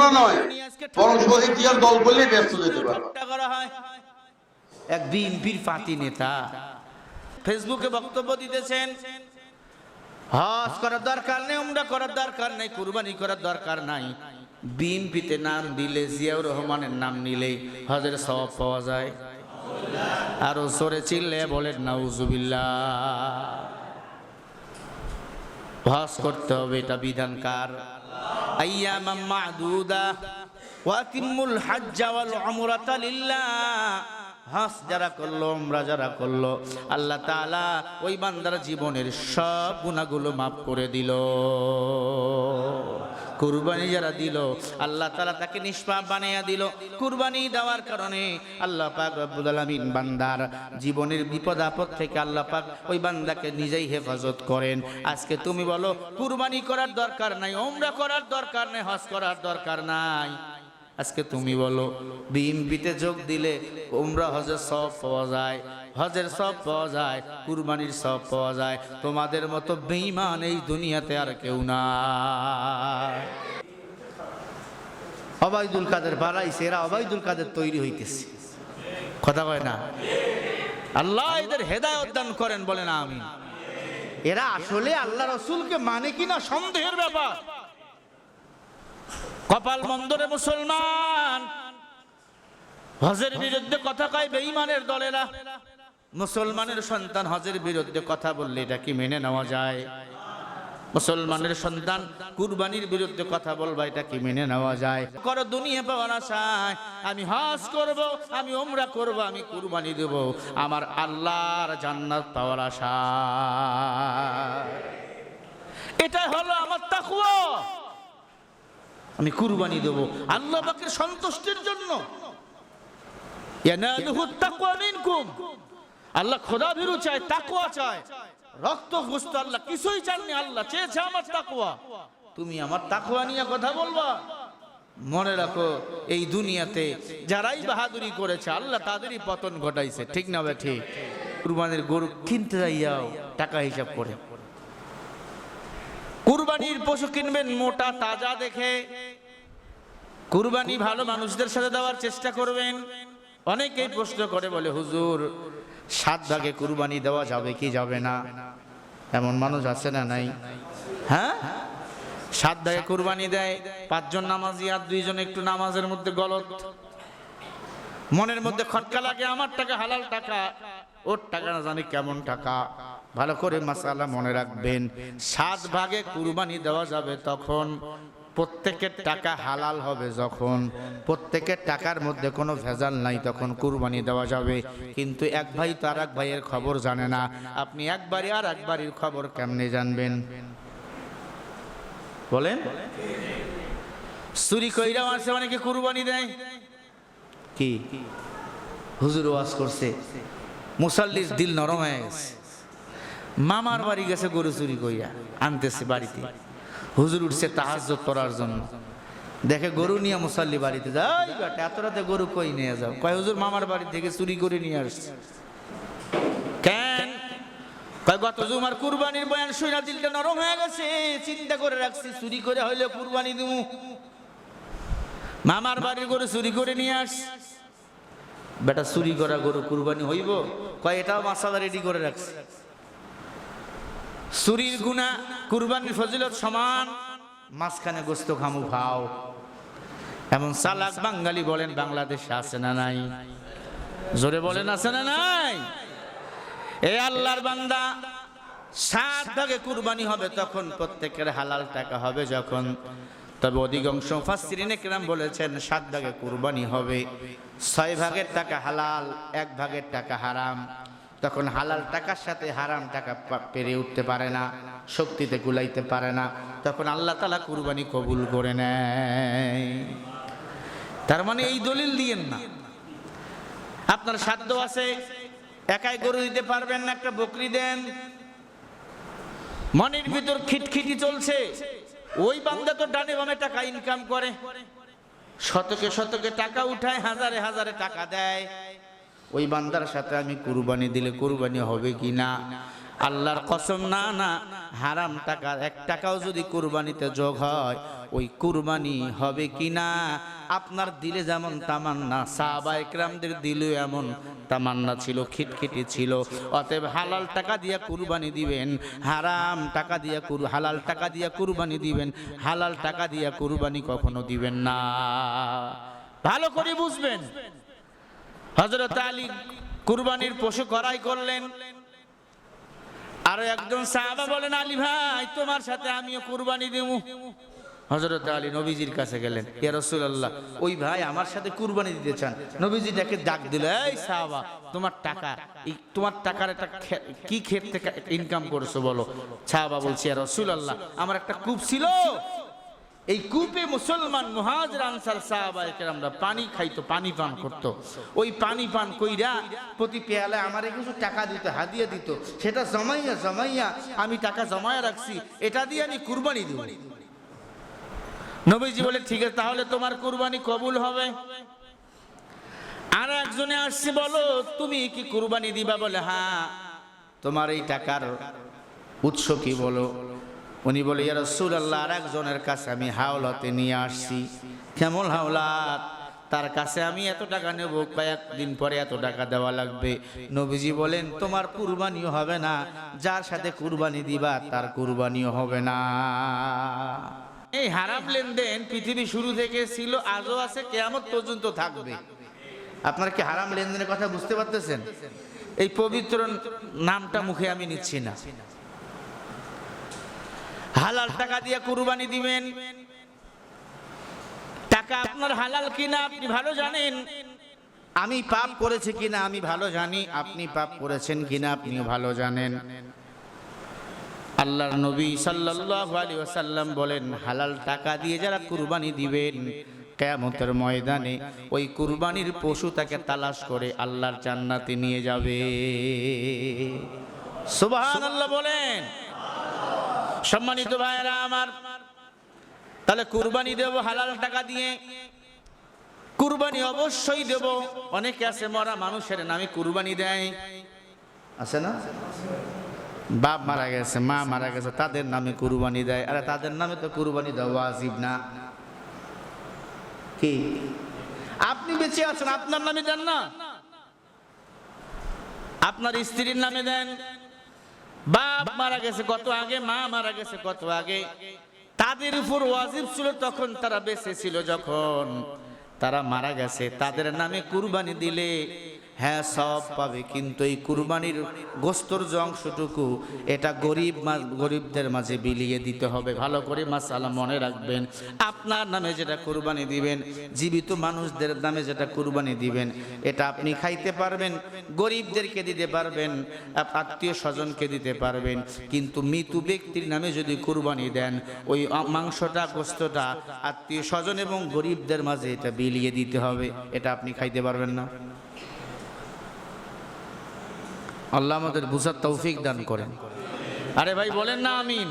উমরা নয়, বরং শহীদ জিয়ার দল ব্যস্ত যেতে করা এক বিএনপির নেতা ফেসবুকে বক্তব্য দিতেছেন, হজ করার দরকার নেই, উমরা করার দরকার নেই, কুরবানি করার দরকার নাই। বিএনপিতে নাম দিলে, জিয়াউর রহমানের নাম নিলেই হজের সব পাওয়া যায়। আরও সরে চিল্লে বলেন, নাউজুবিল্লাহ। হজ করতে হবে, এটা বিধানকার আইয়ামাম মাদুদা معدودة وأتموا الحج والعمرة لله হাস, যারা করল আমরা যারা করল, আল্লাহ তালা ওই বান্দার জীবনের সব গুণাগুলো মাফ করে দিল। কুরবানি যারা দিল, আল্লাহ তাআলা তাকে নিষ্পাপ বানিয়ে দিল। কুরবানি দেওয়ার কারণে আল্লাহ পাক রব্বুল আলামিন বান্দার জীবনের বিপদ আপদ থেকে আল্লাহ পাক ওই বান্দাকে নিজেই হেফাজত করেন। আজকে তুমি বলো, কুরবানি করার দরকার নাই ওমরা করার দরকার নাই, হজ করার দরকার নাই। আজকে তুমি বলো, বিএমপিতে যোগ দিলে ওমরা হজের সব পাওয়া যায় হজের সব পাওয়া যায়, কুরবানির সব পাওয়া যায়। তোমাদের মতো বেঈমান এই দুনিয়াতে আর কেউ না অবায়দুল কাদের বাড়াইছে এরা অবায়দুল কাদের তৈরি হইতেছে। কথা কয় না? আল্লাহ এদের হেদায়ত দান করেন, বলেন আমি এরা আসলে আল্লাহ রসুলকে মানে কিনা সন্দেহের ব্যাপার। কপাল মন্দরে মুসলমান। হজের বিরুদ্ধে কথা কয় বেঈমানের দলেরা। মুসলমানের সন্তান হজের বিরুদ্ধে কথা বললে এটা কি মেনে নেওয়া যায়? মুসলমানের সন্তান কুরবানির বিরুদ্ধে কথা বলবা, এটা কি মেনে নেওয়া যায়? করো দুনিয়া পাওয়ার আশায়, আমি হজ করব, আমি ওমরা করব, আমি কুরবানি দেব, আমার আল্লাহর জান্নাত পাওয়ার আশা এটা হলো আমার তাকুয়া আমি কুরবানি দেব, আল্লাহ পাকের সন্তুষ্টির জন্য। ইয়ানালুহু তাকওয়া মিনকুম। আল্লাহ খোদা ভীরু চায় তাকুয়া চায়। রক্ত গোস্ত আল্লাহ কিছুই চাননি, আল্লাহ চেয়েছে আমার তাকওয়া। তুমি আমার তাকুয়া নিয়ে কথা বলবা। মনে রাখো, এই দুনিয়াতে যারাই বাহাদুরি করেছে, আল্লাহ তাদেরই পতন ঘটাইছে। ঠিক না বে ঠিক? কুরবানির গরু কিনতে যাইয়াও টাকা হিসাব করে। কুরবানির পশু কিনবেন মোটা, তাজা দেখে। কুরবানি ভালো মানুষদের সাথে দেওয়ার চেষ্টা করবেন। অনেকেই প্রশ্ন করে, বলে, হুজুর সাত ভাগে কুরবানি দেওয়া যাবে কি যাবে না? এমন মানুষ আছে না নাই? হ্যাঁ? সাত ভাগে কুরবানি দেয়, পাঁচজন নামাজি আর দুইজন একটু নামাজের মধ্যে গলত। মনের মধ্যে খটকা লাগে, আমার টাকা হালাল টাকা, ওর টাকা না জানি কেমন টাকা। ভালো করে মাসালা মনে রাখবেন। সাত ভাগে কুরবানি দেওয়া যাবে তখন প্রত্যেকের টাকা হালাল হবে যখন, প্রত্যেকের টাকার মধ্যে কোনো ভেজাল নাই তখন কুরবানি দেওয়া যাবে। কিন্তু এক ভাই তো আর এক ভাইয়ের খবর জানে না। আপনি একবারই আর একবারের খবর কেমনে জানবেন? বলেন? চুরি কইরাও আছে অনেকে কুরবানি দেয়। কি? হুজুর ওয়াজ করছে। মুসাল্লির দিল নরম হয়ে গেছে। মামার বাড়ি গেছে গরু চুরি কইরা, আনতেছে বাড়িতে। হুজুর উঠছে তাহাজ্জত করার জন্য। দেখে গরু নিয়ে মুসাল্লি বাড়িতে যাই বাটা, এত রাতে গরু কই নিয়ে যাও? কয়, হুজুর, মামার বাড়ি থেকে চুরি করে নিয়ে আসছে। কেন? কয়, গত জুমার কুরবানির বয়ান শুইনা দিলটা নরম হয়ে গেছে, চিন্তা করে রাখছি, চুরি করে হইলে কুরবানি দিমু। মামার বাড়ির গরু চুরি করে নিয়ে আস। বেটা, চুরি করা গরু কুরবানি হইব? কয়, এটাও মাসাদা রেডি করে রাখছে। চুরির গুণা কুরবানির ফজিলত সমান। মাঝখানে গোস্ত খামু খাও। এমন সালাক বাঙালি বলেন, বাংলাদেশে আছে না নাই? জোরে বলেন, আছে না নাই? এ আল্লাহর বান্দা, সাত ভাগে কুরবানি হবে, তখন প্রত্যেকের হালাল টাকা হবে যখন। তবে অধিকাংশ ফাসিরিনে কেরাম বলেছেন, সাত ভাগে কুরবানি হবে। ছয় ভাগের টাকা হালাল, এক ভাগের টাকা হারাম। তখন হালাল টাকার সাথে হারাম টাকা পেরে উঠতে পারে না। শক্তিতে গুলাইতে পারে না। তখন আল্লাহ তালা কুরবানি কবুল করে নেয়। তার মানে এই দলিল দিয়েন না। আপনার সাধ্য আছে, একাই গরু দিতে পারবেন না, একটা বকরি দেন। মনের ভিতর খিটখিটি চলছে। ওই বান্দা তো ডানে বামে টাকা ইনকাম করে। শতকে শতকে টাকা উঠায়, হাজারে হাজারে টাকা দেয়। ওই বান্দার সাথে আমি কুরবানি দিলে কুরবানি হবে কি না আল্লাহর কসম, না না, হারাম টাকা এক টাকাও যদি কুরবানিতে যোগ হয়, ওই কুরবানি হবে কি না আপনার দিলে যেমন তামান্না, সাহাবা একরামদের দিলে এমন তামান্না ছিল, খিটখিটি ছিল। অতএব হালাল টাকা দিয়ে কুরবানি দিবেন, হারাম টাকা দিয়ে কুর, হালাল টাকা দিয়ে কুরবানি দিবেন, হালাল টাকা দিয়ে কুরবানি কখনো দিবেন না। ভালো করে বুঝবেন। হজরত আলী কুরবানির পশু করাই করলেন। আরও একজন সাহাবা বলেন, আলী ভাই, তোমার সাথে আমিও কুরবানি দেবো। হজরত আলী নবীজির কাছে গেলেন, ইয়া রাসূলুল্লাহ, ওই ভাই আমার সাথে কুরবানি দিতে চান। নবীজি তাকে ডাক দিল, এই সাহাবা, তোমার টাকা তোমার টাকার একটা কি ক্ষেত থেকে ইনকাম করছ বলো? সাহাবা বলছি, ইয়া রাসূলুল্লাহ, আমার একটা কূপ ছিল এই কূপে মুসলমান মুহাজির আনসার সাহাবা আমরা পানি খাইতো, পানি পান করত। ওই পানি পান কইরা প্রতি পেয়ালে আমারে কিছু টাকা দিত, হাদিয়া দিত। সেটা জমাইয়া জমাইয়া আমি টাকা জমায়া রাখছি, এটা দিয়ে আমি কুরবানি দিব। নবীজি বলে, ঠিক আছে, তাহলে তোমার কুরবানি কবুল হবে। আর একজনে আসছে, বলো, তুমি কি কুরবানি দিবা? বলে হ্যাঁ। তোমার এই টাকার উৎস কি বলো? উনি বলে, ইয়া রাসূলুল্লাহ আর একজনের কাছে আমি হাওলাতে নিয়ে আসছি। কেমন হাওলাত? তার কাছে আমি এত টাকা নেব, কয়েকদিন পরে এত টাকা দেওয়া লাগবে। নবীজি বলেন, তোমার কুরবানিও হবে না, যার সাথে কুরবানি দিবা, তার কুরবানিও হবে না। এই হারাম লেনদেন পৃথিবী শুরু থেকে ছিল, আজও আছে, কেয়ামত পর্যন্ত থাকবে। আপনার কি হারাম লেনদেনের কথা বুঝতে পারতেছেন? এই পবিত্র নামটা মুখে আমি নিচ্ছি না। হালাল টাকা দিয়ে কুরবানি দিবেন। টাকা আপনার হালাল কিনা আপনি ভালো জানেন। আমি পাপ করেছি কিনা আমি ভালো জানি, আপনি পাপ করেছেন কিনা আপনিও ভালো জানেন। আল্লাহর নবী সাল্লাল্লাহু আলাইহি ওয়াসাল্লাম বলেন, হালাল টাকা দিয়ে যারা কুরবানি দিবেন, কিয়ামতের ময়দানে ওই কুরবানির পশু তাকে তালাশ করে আল্লাহর জান্নাতে নিয়ে যাবে। সুবহানাল্লাহ বলেন। সম্মানিত ভাইয়েরা আমার তাহলে কুরবানি দেব হালাল টাকা দিয়ে। কুরবানি অবশ্যই দেব। অনেকে আছে মরা মানুষের নামে কুরবানি দেয়। আছে না? বাপ মারা গেছে মা মারা গেছে তাদের নামে কুরবানি দেয়। আরে তাদের নামে তো কুরবানি দেওয়া ওয়াজিব না। কি? আপনি বেঁচে আছেন আপনার নামে দেন না। আপনার স্ত্রীর নামে দেন। বাপ মারা গেছে কত আগে, মা মারা গেছে কত আগে। তাদের উপর ওয়াজিব ছিল তখন তারা বেঁচে ছিল যখন তারা মারা গেছে। তাদের নামে কুরবানি দিলে হ্যাঁ সব পাবে। কিন্তু এই কুরবানির গোস্তর যে অংশটুকু, এটা গরিব গরিবদের মাঝে বিলিয়ে দিতে হবে। ভালো করে মাসালা মনে রাখবেন। আপনার নামে যেটা কুরবানি দিবেন, জীবিত মানুষদের নামে যেটা কুরবানি দিবেন, এটা আপনি খাইতে পারবেন, গরিবদেরকে দিতে পারবেন আত্মীয় স্বজনকে দিতে পারবেন। কিন্তু মৃত ব্যক্তির নামে যদি কুরবানি দেন, ওই মাংসটা, গোস্তটা আত্মীয় স্বজন এবং গরিবদের মাঝে এটা বিলিয়ে দিতে হবে। এটা আপনি খাইতে পারবেন না। আল্লাহ আমাদের বুঝার তৌফিক দান করেন। আরে ভাই বলেন না আমিন।